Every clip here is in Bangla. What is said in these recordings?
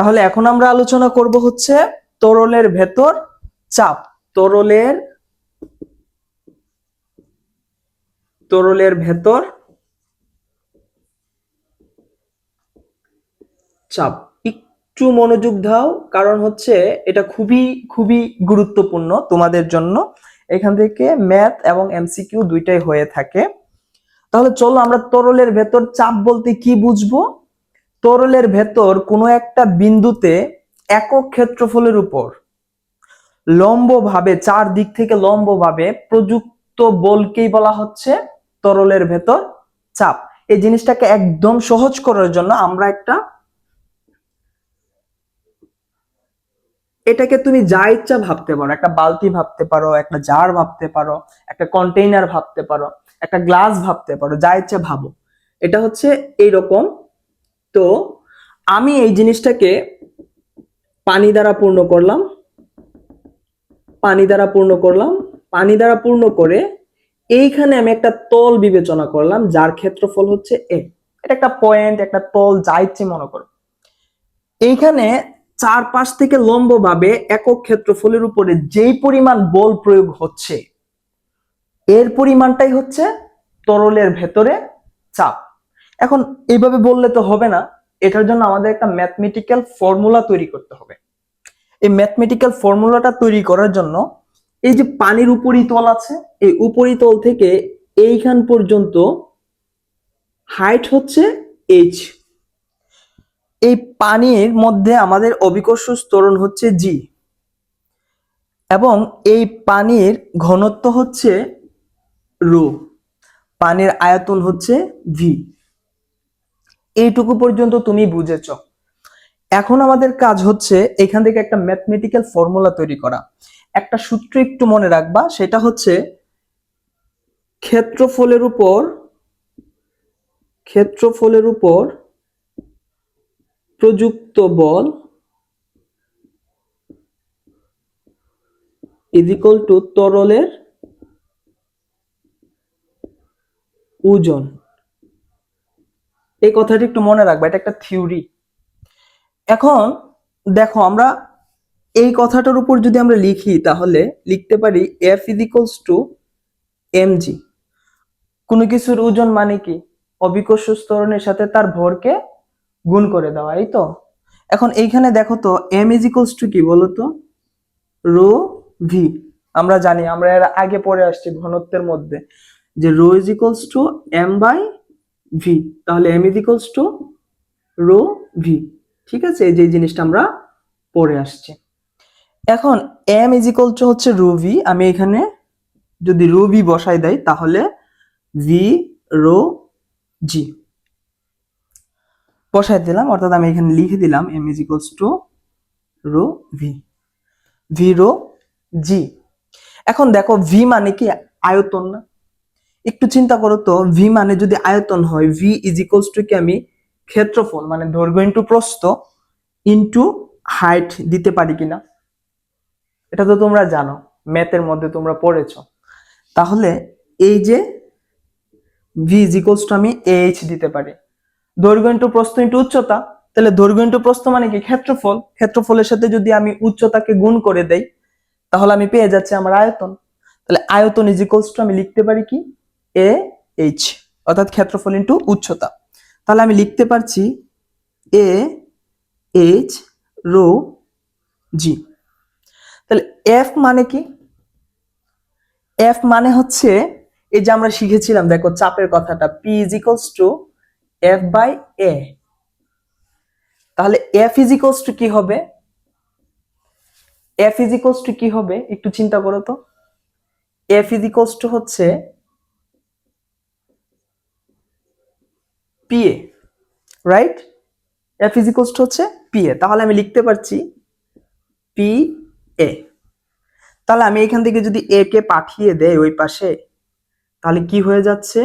তাহলে এখন আমরা আলোচনা করব হচ্ছে তরলের ভেতর চাপ। তরলের তরলের ভেতর চাপ। একটু মনোযোগ দাও, কারণ হচ্ছে এটা খুবই খুবই গুরুত্বপূর্ণ তোমাদের জন্য। এখান থেকে ম্যাথ এবং এমসিকিউ দুইটাই হয়ে থাকে। তাহলে চলো আমরা তরলের ভেতর চাপ বলতে কি বুঝব? তরলের ভেতর কোনো একটা বিন্দুতে একক ক্ষেত্রফলের উপর। লম্বভাবে চার দিক থেকে লম্বভাবে প্রযুক্ত বলকেই বলা হচ্ছে তরলের ভেতর চাপ। এই জিনিসটাকে একদম সহজ করার জন্য আমরা একটা এটাকে তুমি যা ইচ্ছা ভাবতে পারো। একটা বালতি ভাবতে পারো, একটা জার ভাবতে পারো, একটা কন্টেইনার ভাবতে পারো, একটা গ্লাস ভাবতে পারো, যা ইচ্ছা ভাবো। এটা হচ্ছে এইরকম তো আমি এই জিনিসটাকে পানি দ্বারা পূর্ণ করলাম। পানি দ্বারা পূর্ণ করলাম। পানি দ্বারা পূর্ণ করে এইখানে আমি একটা তল বিবেচনা করলাম, যার ক্ষেত্রফল হচ্ছে এ এটা একটা পয়েন্ট একটা তল, যা ইচ্ছে মনে করো। এইখানে চারপাশ থেকে লম্বভাবে একক ক্ষেত্রফলের উপরে যেই পরিমাণ বল প্রয়োগ হচ্ছে, এর পরিমাণটাই হচ্ছে তরলের ভেতরে চাপ। এখন এইভাবে বললে তো হবে না, এটার জন্য আমাদের একটা ম্যাথমেটিক্যাল ফর্মুলা তৈরি করতে হবে। এই ম্যাথমেটিক্যাল ফর্মুলাটা তৈরি করার জন্য এই যে পানির উপরিতল আছে, এই উপরিতল থেকে এইখান পর্যন্ত হাইট হচ্ছে এইচ এই পানির মধ্যে আমাদের অবিকর্ষ স্তরণ হচ্ছে জি এবং এই পানির ঘনত্ব হচ্ছে রো, পানির আয়তন হচ্ছে ভি এইটুকু পর্যন্ত তুমি বুঝেছ। এখন আমাদের কাজ হচ্ছে এখান থেকে একটা ম্যাথমেটিক্যাল ফর্মুলা তৈরি করা। একটা সূত্র একটু মনে রাখবা, সেটা হচ্ছে ক্ষেত্রফলের উপর ক্ষেত্রফলের উপর প্রযুক্ত বল ইজিকল টু তরলের ওজন। এই কথাটি একটু মনে রাখবা, এটা একটা থিওরি এখন দেখো, আমরা এই কথাটার উপর যদি আমরা লিখি, তাহলে লিখতে পারি F equals to M G কোনো কিছুর ওজন মানে কি? অবিকর্ষ স্তরণের সাথে তার ভরকে গুণ করে দেওয়া, এই তো? এখন এইখানে দেখো তো এম ইজিকলস টু কি বলতো? রো ভি আমরা জানি, আমরা এর আগে পড়ে আসছি ঘনত্বের মধ্যে, যে rho equals to M by V তাহলে M equals to rho V ঠিক আছে? যে জিনিসটা আমরা পড়ে আসছি। এখন এম ইজিকল টু হচ্ছে রো ভি আমি এখানে যদি রো ভি বসাই দেই, তাহলে ভি রো জি বসাই দিলাম, অর্থাৎ আমি এখানে লিখে দিলাম M is equals to rho V V rho G এখন দেখো ভি মানে কি? আয়তন না? একটু চিন্তা করো তো ভি মানে যদি আয়তন হয় ভি ইজ ইকুয়ালস টু কি আমি? ক্ষেত্রফল মানে দৈর্ঘ্য ইন্টু প্রস্থ ইন্টু হাইট দিতে পারি কিনা? এটা তো তোমরা জানো ম্যাথের মধ্যে তোমরা পড়েছো। তাহলে এই যে ভি ইজ ইকুয়ালস টু আমি এইচ দিতে পারি। দৈর্ঘ্য ইন্টু প্রস্থ ইন্টু উচ্চতা, তাহলে দৈর্ঘ্য ইন্টু প্রস্থ মানে কি? ক্ষেত্রফল। ক্ষেত্রফলের সাথে যদি আমি উচ্চতাকে গুণ করে দেই, তাহলে আমি পেয়ে যাচ্ছি আমার আয়তন। তাহলে আয়তন ইজ ইকুয়ালস টু আমি লিখতে পারি কি? এ এইচ অর্থাৎ ক্ষেত্রফল ইন্টু উচ্চতা। তাহলে আমি লিখতে পারছি এ এইচ রো জি তাহলে এফ মানে কি? এফ মানে হচ্ছে, এই যে আমরা শিখেছিলাম, দেখো চাপের কথাটা P is equals to F by A তাহলে এফ ইজ ইকুয়ালস টু কি হবে? এফ ইজ ইকুয়ালস টু কি হবে? একটু চিন্তা করো তো। এফ ইজ ইকুয়ালস টু হচ্ছে PA right F is equals to হচ্ছে পিএ তাহলে আমি লিখতে পারছি পি এ তাহলে আমি এখান থেকে যদি এ কে পাঠিয়ে দেই ওই পাশে, তাহলে কি হয়ে যাচ্ছে?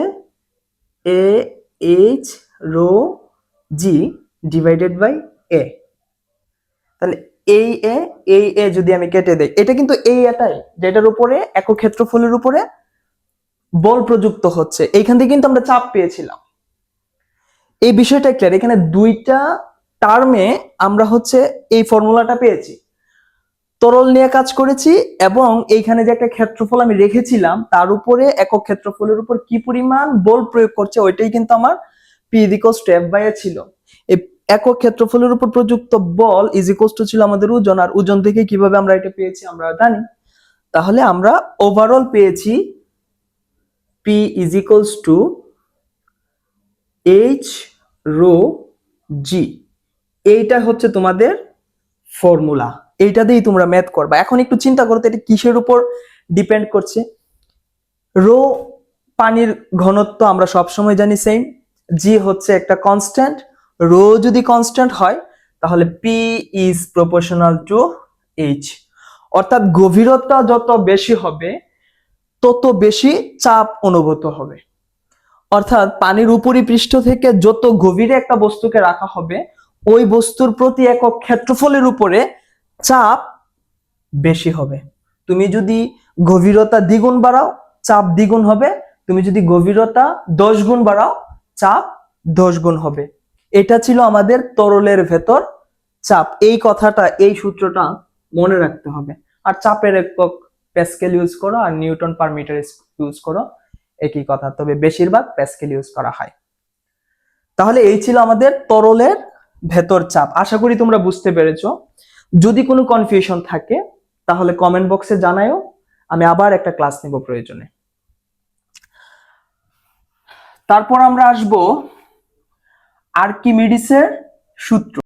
A H rho G divided by A তাহলে এই এ এই এ যদি আমি কেটে দেই, এটা কিন্তু এই এটাই, যেটার উপরে একক ক্ষেত্রফলের উপরে বল প্রযুক্ত হচ্ছে। এইখান থেকে কিন্তু আমরা চাপ পেয়েছিলাম। এই বিষয়টা ক্লিয়ার এখানে দুইটা টার্মে আমরা হচ্ছে এই ফর্মুলাটা পেয়েছি। তরল নিয়ে কাজ করেছি এবং এইখানে যে একটা ক্ষেত্রফল আমি রেখেছিলাম, তার উপরে একক ক্ষেত্রফলের উপর কি পরিমাণ বল প্রয়োগ করছে, ওইটাই কিন্তু আমার পি ইজিকোস টু এফ বাই এ ছিল। এই একক ক্ষেত্রফলের উপর প্রযুক্ত বল ইজিকোস টু ছিল আমাদের ওজন, আর ওজন থেকে কীভাবে আমরা এটা পেয়েছি আমরা জানি। তাহলে আমরা ওভারঅল পেয়েছি পি ইজিকোস টু এইচ রো জি। এইটা হচ্ছে তোমাদের ফর্মুলা এইটা দিয়েই তোমরা ম্যাথ করবা। এখন একটু চিন্তা করো এটা কিসের উপর ডিপেন্ড করছে। রো পানির ঘনত্ব আমরা সবসময় জানি সেম জি হচ্ছে একটা কনস্ট্যান্ট রো যদি কনস্ট্যান্ট হয়, তাহলে P is proportional to H অর্থাৎ গভীরতা যত বেশি হবে, তত বেশি চাপ অনুভূত হবে। অর্থাৎ পানির উপরি পৃষ্ঠ থেকে যত গভীরে একটা বস্তুকে রাখা হবে, ওই বস্তুর প্রতি একক ক্ষেত্রফলের উপরে চাপ বেশি হবে। তুমি যদি গভীরতা দ্বিগুণ বাড়াও, চাপ দ্বিগুণ হবে। তুমি যদি গভীরতা দশ গুণ বাড়াও, চাপ দশ গুণ হবে। এটা ছিল আমাদের তরলের ভেতর চাপ। এই কথাটা, এই সূত্রটা মনে রাখতে হবে। আর চাপের একক প্যাসকেল ইউজ করো আর নিউটন পার মিটার ইউজ করো। একই কথা, তবে বেশিরভাগ প্যাসকেল ইউজ করা হয়। তাহলে এই ছিল আমাদের তরলের ভেতর চাপ। আশা করি তোমরা বুঝতে পেরেছ। যদি কোনো কনফিউশন থাকে, তাহলে কমেন্ট বক্সে জানায়ও। আমি আবার একটা ক্লাস নেব প্রয়োজনে। তারপর আমরা আসব আর্কিমিডিসের সূত্র।